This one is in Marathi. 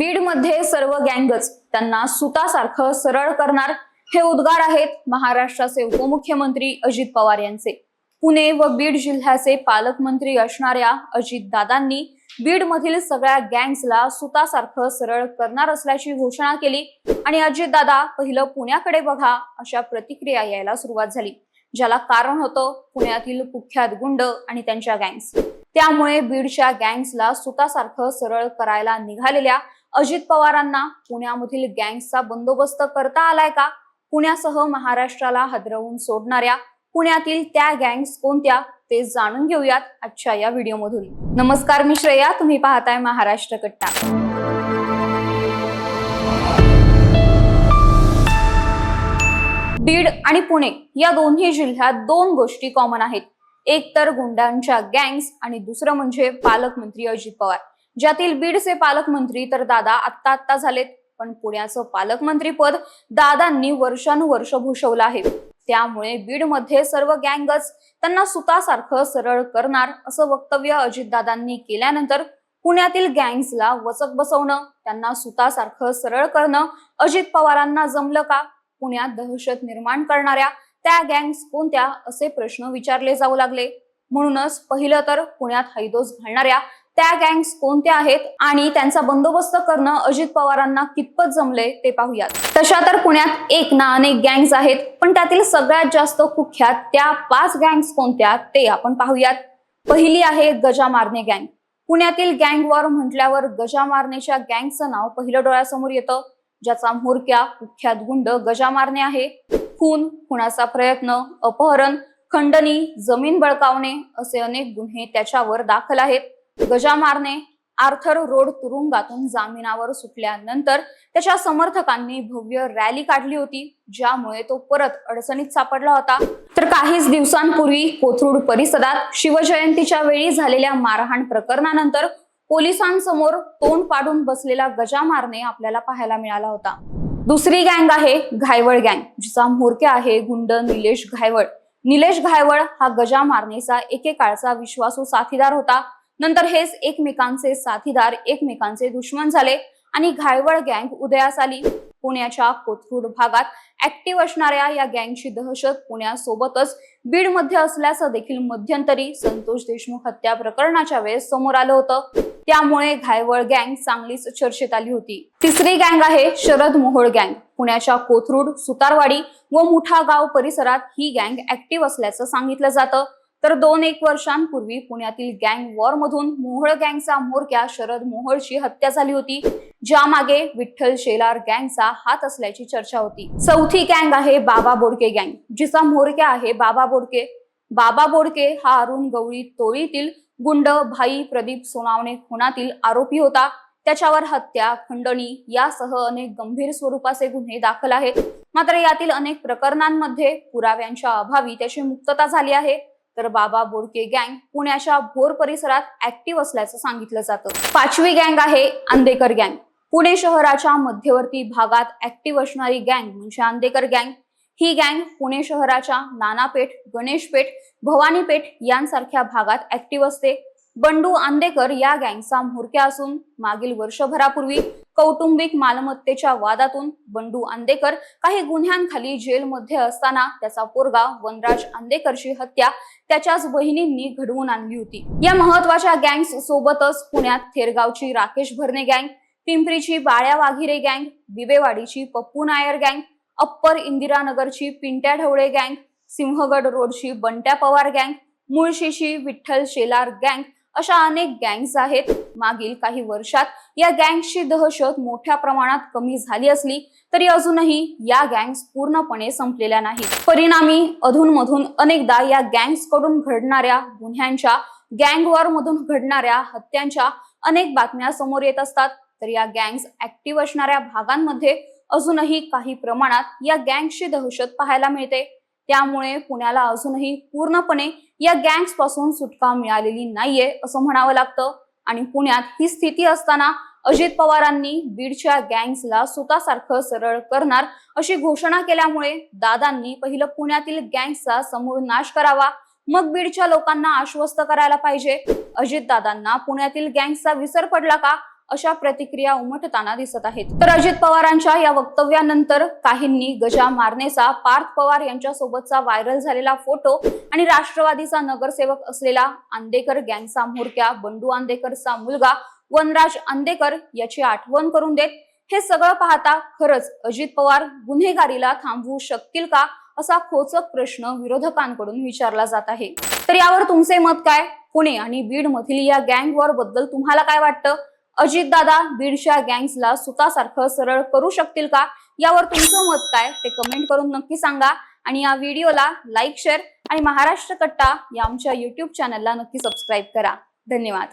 बीडमध्ये सर्व गँगच त्यांना सुतासारखं सरळ करणार हे उद्गार आहेत महाराष्ट्राचे उपमुख्यमंत्री अजित पवार यांचे. पुणे व बीड जिल्ह्याचे पालकमंत्री असणाऱ्या अजित दादांनी बीड मधील सगळ्या गँग्सला सुतासारखं सरळ करणार असल्याची घोषणा केली आणि अजित दादा पहिलं पुण्याकडे बघा अशा प्रतिक्रिया यायला सुरुवात झाली ज्याला कारण होतं पुण्यातील कुख्यात गुंड आणि त्यांच्या गँग्स. त्यामुळे बीडच्या गँग्सला सुतासारखं सरळ करायला निघालेल्या अजित पवारांना पुण्यामधील गँग्सचा बंदोबस्त करता आलाय का? पुण्यासह महाराष्ट्राला हदरवून सोडणाऱ्या पुण्यातील त्या गँग्स कोणत्या ते जाणून घेऊयात आजच्या या व्हिडिओमधून. नमस्कार मी श्रेया. तुम्ही पाहताय महाराष्ट्र कट्टा. बीड आणि पुणे या दोन्ही जिल्ह्यात दोन गोष्टी कॉमन आहेत. एक तर गुंडांच्या गँग्स आणि दुसरं म्हणजे पालकमंत्री अजित पवार. ज्यातील बीडचे पालकमंत्री तर दादा आत्ता आत्ता झालेत पण पुण्याचं पालकमंत्री पद दादांनी वर्षानुवर्ष भूषवलं आहे. त्यामुळे बीडमध्ये सर्व गँगच त्यांना सुतासारखं सरळ करणार असं वक्तव्य अजितदादांनी केल्यानंतर पुण्यातील गँग्सला वचक बसवणं त्यांना सुतासारखं सरळ करणं अजित पवारांना जमलं का? पुण्यात दहशत निर्माण करणाऱ्या त्या गँग्स कोणत्या? असे प्रश्न विचारले जाऊ लागले. म्हणूनच पहिलं तर पुण्यात हैदोस घालणाऱ्या त्या गँग्स कोणत्या आहेत आणि त्यांचा बंदोबस्त करणं अजित पवारांना कितपत जमले ते पाहूयात. तशा तर पुण्यात एक ना अनेक गँग्स आहेत पण त्यातील सगळ्यात जास्त कुख्यात त्या पाच गँग्स कोणत्या ते आपण पाहूयात. पहिली आहे गजा मारणे गँग पुण्यातील गँग वॉर म्हटल्यावर गजा मारण्याच्या गँगचं नाव पहिलं डोळ्यासमोर येतं. ज्याचा म्होरक्या कुख्यात गुंड गजा मारणे आहे. खून खुनाचा प्रयत्न अपहरण खंडणी जमीन बळकावणे असे अनेक गुन्हे त्याच्यावर दाखल आहेत. गजामारने आर्थर रोड तुरुंगातून जामिनावर सुटल्यानंतर त्याच्या समर्थकांनी भव्य रॅली काढली होती ज्यामुळे तो परत अडचणीत सापडला होता. तर काहीच दिवसांपूर्वी कोथरूड परिसरात शिवजयंतीच्या वेळी झालेल्या मारहाण प्रकरणानंतर पोलिसांसमोर तोंड पाडून बसलेला गजामारने आपल्याला पाहायला मिळाला होता. दुसरी गँग आहे घायवळ गँग जिचा म्होरक्या आहे गुंड निलेश घायवळ. निलेश घायवळ हा गजामारनेचा एकेकाळचा विश्वासू साथीदार होता. नंतर हेच एकमेकांचे साथीदार एकमेकांचे दुश्मन झाले आणि घायवळ गँग उदयास आली. पुण्याच्या कोथरूड भागात ऍक्टिव्ह असणाऱ्या या गँगची दहशत पुण्यासोबतच बीडमध्ये असल्याचं देखील मध्यंतरी संतोष देशमुख हत्या प्रकरणाच्या वेळेस समोर आलं होतं. त्यामुळे घायवळ गँग चांगलीच चर्चेत आली होती. तिसरी गँग आहे शरद मोहोळ गँग. पुण्याच्या कोथरूड सुतारवाडी व मुठा गाव परिसरात ही गँग ऍक्टिव्ह असल्याचं सांगितलं जातं. तर दोन एक वर्षांपूर्वी पुण्यातील गँग वॉर मधून मोहळ गँगचा म्होरक्या शरद मोहळची हत्या झाली होती. ज्यामागे विठ्ठल शेलार गँगचा हात असल्याची चर्चा होती. चौथी गँग आहे बाबा बोडके गँग जिचा म्होरक्या आहे बाबा बोडके. बाबा बोडके हा अरुण गवळी टोळीतील गुंड भाई प्रदीप सोनावणे खुनातील आरोपी होता. त्याच्यावर हत्या खंडणी यासह अनेक गंभीर स्वरूपाचे गुन्हे दाखल आहेत. मात्र यातील अनेक प्रकरणांमध्ये पुराव्यांच्या अभावी त्याची मुक्तता झाली आहे. तर बाबा बोडके गँग पुण्याच्या भोर परिसरात ऍक्टिव्ह असल्याचं सांगितलं जातं. पाचवी गँग आहे आंदेकर गँग. पुणे शहराच्या मध्यवर्ती भागात ऍक्टिव्ह असणारी गँग म्हणजे आंदेकर गँग. ही गँग पुणे शहराच्या नानापेठ गणेशपेठ भवानीपेठ यांसारख्या भागात ऍक्टिव्ह असते. बंडू आंदेकर या गँगचा म्होरक्या असून मागील वर्षभरापूर्वी कौटुंबिक मालमत्तेच्या वादातून बंडू आंदेकर काही गुन्ह्यांखाली जेलमध्ये असताना त्याचा पोरगा वनराज आंदेकरची हत्या त्याच्याच बहिणींनी घडवून आणली होती. या महत्त्वाच्या गँग्स सोबतच पुण्यात थेरगावची राकेश भरणे गँग पिंपरीची बाळ्या वाघिरे गँग बिबेवाडीची पप्पू नायर गँग अप्पर इंदिरानगरची पिंट्या ढवळे गँग सिंहगड रोडची बंट्या पवार गँग मुळशीची विठ्ठल शेलार गँग अशा अनेक गँग्स आहेत. मागील काही वर्षात या गँग्सची दहशत मोठ्या प्रमाणात कमी झाली असली तरी अजूनही या गँग्स पूर्णपणे संपलेल्या नाहीत. परिणामी अधूनमधून अनेकदा या गँग्सकडून घडणाऱ्या गुन्ह्यांच्या गँग वॉर मधून घडणाऱ्या हत्यांच्या अनेक बातम्या समोर येत असतात. तर या गँग्स ऍक्टिव्ह असणाऱ्या भागांमध्ये अजूनही काही प्रमाणात या गँग्सची दहशत पाहायला मिळते. त्यामुळे पुण्याला अजूनही पूर्णपणे या गँग्सपासून सुटका मिळालेली नाहीये असं म्हणावं लागतं. आणि पुण्यात ही स्थिती असताना अजित पवारांनी बीडच्या गँग्सला सुतासारखं सरळ करणार अशी घोषणा केल्यामुळे दादांनी पहिलं पुण्यातील गँग्सचा समूळ नाश करावा. मग बीडच्या लोकांना आश्वस्त करायला पाहिजे. अजित दादांना पुण्यातील गँग्सचा विसर पडला का? अशा प्रतिक्रिया उमटताना दिसत आहेत. तर अजित पवारांच्या या वक्तव्यानंतर काहींनी गजा मारनेचा पार्थ पवार यांच्यासोबतचा व्हायरल झालेला फोटो आणि राष्ट्रवादीचा नगरसेवक असलेला आंदेकर गँगचा म्होरक्या बंडू आंदेकरचा मुलगा वनराज आंदेकर याची आठवण करून देत हे सगळं पाहता खरंच अजित पवार गुन्हेगारीला थांबवू शकतील का असा खोचक प्रश्न विरोधकांकडून विचारला जात आहे. तर यावर तुमचे मत काय? पुणे आणि बीड मधील या गँगवॉरबद्दल तुम्हाला काय वाटतं? अजित दादा बीडच्या गँग्सला सुतासारखं सरळ करू शकतील का? यावर तुमचं मत काय? ते कमेंट करून नक्की सांगा. आणि या व्हिडिओला लाईक शेअर आणि महाराष्ट्र कट्टा या आमच्या युट्यूब चॅनलला नक्की सबस्क्राईब करा. धन्यवाद.